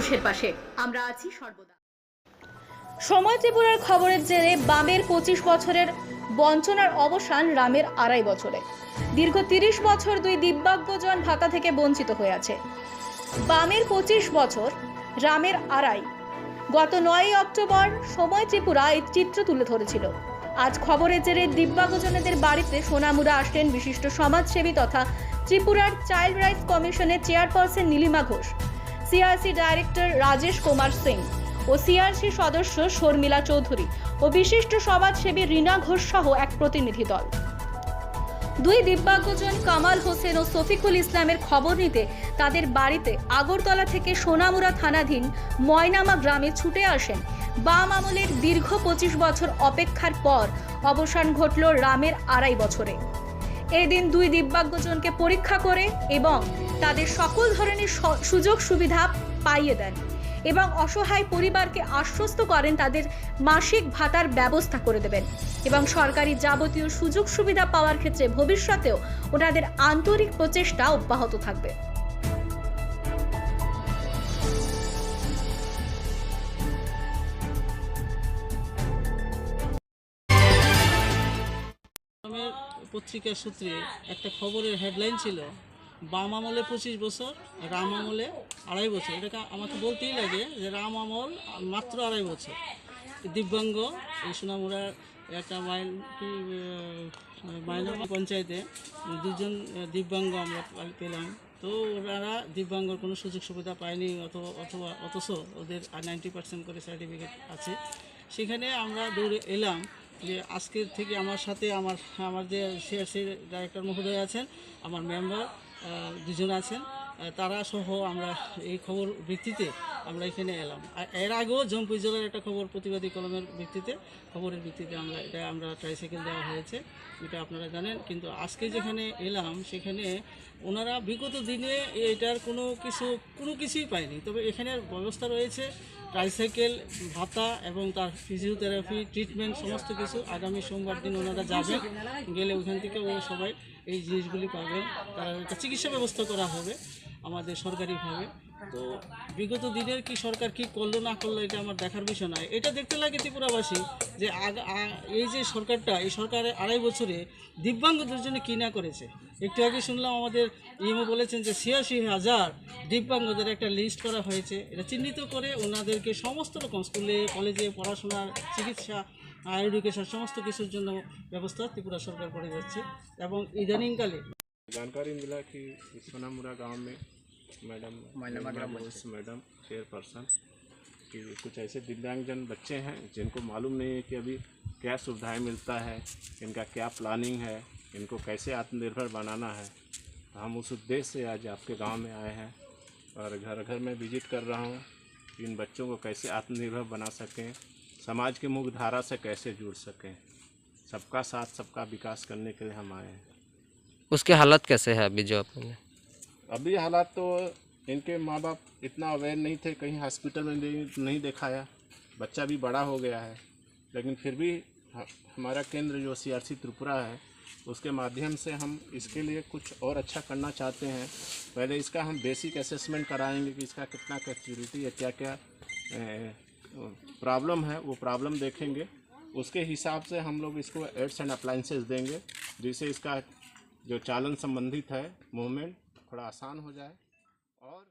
পাশে। আমরা আছি সর্বদা। সময় ত্রিপুরার খবরের জেরে বামের পঁচিশ বছরের বঞ্চনার অবসান রামের আড়াই বছরে। দীর্ঘ তিরিশ বছর দুই দিব্যাজ্ঞজন ভাতা থেকে বঞ্চিত হয়ে আছে। বামের পঁচিশ বছর, রামের আড়াই। গত নয়ই অক্টোবর সময় ত্রিপুরা এই চিত্র তুলে ধরেছিল। আজ খবরের জেরে দিব্যাঙ্গজনেদের বাড়িতে সোনামুড়া আসলেন বিশিষ্ট সমাজসেবী তথা ত্রিপুরার চাইল্ড রাইটস কমিশনের chairperson Nilima Ghosh. CRC director Rajesh Kumar Singh ও সিআরসি সদস্য শর্মিলা চৌধুরী ও বিশিষ্ট সমাজসেবী রীনা ঘোষ সহ এক প্রতিনিধি দল। দুই দিব্যাঙ্গজন কামাল হোসেন ও শফিকুল ইসলামের খবর নিতে তাদের বাড়িতে আগরতলা থেকে সোনামুড়া থানাধীন ময়নামা গ্রামে ছুটে আসেন। বাম আমলের দীর্ঘ পঁচিশ বছর অপেক্ষার পর অবসান ঘটল রামের আড়াই বছরে। এদিন দুই দিব্যাঙ্গজনকে পরীক্ষা করে এবং তাদের সকল ধরনের সুযোগ সুবিধা পাইয়ে দেন এবং অসহায় পরিবারকে আশ্বস্ত করেন তাদের মাসিক ভাতার ব্যবস্থা করে দেবেন এবং সরকারি যাবতীয় সুযোগ সুবিধা পাওয়ার ক্ষেত্রে ভবিষ্যতেও ওনাদের আন্তরিক প্রচেষ্টা অব্যাহত থাকবে। পত্রিকার সূত্রে একটা খবরের হেডলাইন ছিল বাম আমলে পঁচিশ বছর, রাম আমলে আড়াই বছর। এটাকে আমাকে বলতেই লাগে যে রাম আমল মাত্র আড়াই বছর। দিব্যাঙ্গ, এই সোনামুড়ার একটা মাইল মাইনর পঞ্চায়েতে দুজন দিব্যাঙ্গ আমরা পেলাম। তো ওনারা দিব্যাঙ্গর কোনো সুযোগ সুবিধা পায়নি অত অথবা অথচ ওদের নাইনটি পার্সেন্ট করে সার্টিফিকেট আছে। সেখানে আমরা দৌড়ে এলাম। যে আজকের থেকে আমার সাথে আমার আমার যে সিআরসির ডাইরেক্টর মহোদয় আছেন, আমার মেম্বার দুজন আছেন। তারা সহ আমরা এই খবর ভিত্তিতে আমরা এখানে এলাম। আর এর আগেও জম্পুই জেলার একটা খবর প্রতিবাদী কলমের ভিত্তিতে, খবরের ভিত্তিতে আমরা এটা আমরা ট্রাইসাইকেল দেওয়া হয়েছে, এটা আপনারা জানেন। কিন্তু আজকে যেখানে এলাম, সেখানে ওনারা বিগত দিনে এটার কোনো কিছু, কোনো কিছুই পায়নি। তবে এখানের ব্যবস্থা রয়েছে ট্রাইসাইকেল ভাতা এবং তার ফিজিওথেরাপি ট্রিটমেন্ট সমস্ত কিছু। আগামী সোমবার দিন ওনারা যাবেন গেলে ওখান থেকে ও সবাই এই জিনিসগুলি পাবেন তার একটা চিকিৎসা ব্যবস্থা করা হবে আমাদের সরকারিভাবে। তো বিগত দিনের কি সরকার কি করল, না করল, এটা আমার দেখার বিষয় নয়। এটা দেখতে লাগে ত্রিপুরাবাসী যে এই যে সরকারটা, এই সরকারের আড়াই বছরে দিব্যাঙ্গদের জন্য কী না করেছে। একটু আগে শুনলাম আমাদের ইএমও বলেছেন যে ছিয়াশি হাজার দিব্যাঙ্গদের একটা লিস্ট করা হয়েছে। এটা চিহ্নিত করে ওনাদেরকে সমস্ত রকম স্কুলে, কলেজে পড়াশোনার চিকিৎসা এডুকেশন সমস্ত কিছুর জন্য ব্যবস্থা ত্রিপুরা সরকার করে যাচ্ছে এবং ইদানিংকালে जानकारी मिला कि सोनामुरा गांव में मैडम घोष मैडम चेयरपर्सन कि कुछ ऐसे दिव्यांगजन बच्चे हैं जिनको मालूम नहीं है कि अभी क्या सुविधाएं मिलता है इनका क्या प्लानिंग है इनको कैसे आत्मनिर्भर बनाना है तो हम उस उद्देश्य से आज आपके गांव में आए हैं और घर घर में विजिट कर रहा हूँ कि इन बच्चों को कैसे आत्मनिर्भर बना सकें समाज की मुख्य धारा से कैसे जुड़ सकें? सबका साथ सबका विकास करने के लिए हम आए हैं। उसके हालत कैसे है अभी जो आपने? अभी हालात तो इनके माँ बाप इतना अवेयर नहीं थे कहीं हॉस्पिटल में नहीं दिखाया। बच्चा भी बड़ा हो गया है लेकिन फिर भी हमारा केंद्र जो सीआरसी त्रिपुरा है उसके माध्यम से हम इसके लिए कुछ और अच्छा करना चाहते हैं। पहले इसका हम बेसिक असेसमेंट कराएँगे कि इसका कितना कैपेसिटी है क्या क्या प्रॉब्लम है, वो प्रॉब्लम देखेंगे। उसके हिसाब से हम लोग इसको एड्स एंड अप्लाइंसेस देंगे, जिससे इसका जो चालन संबंधित है, मूवमेंट थोड़ा आसान हो जाए और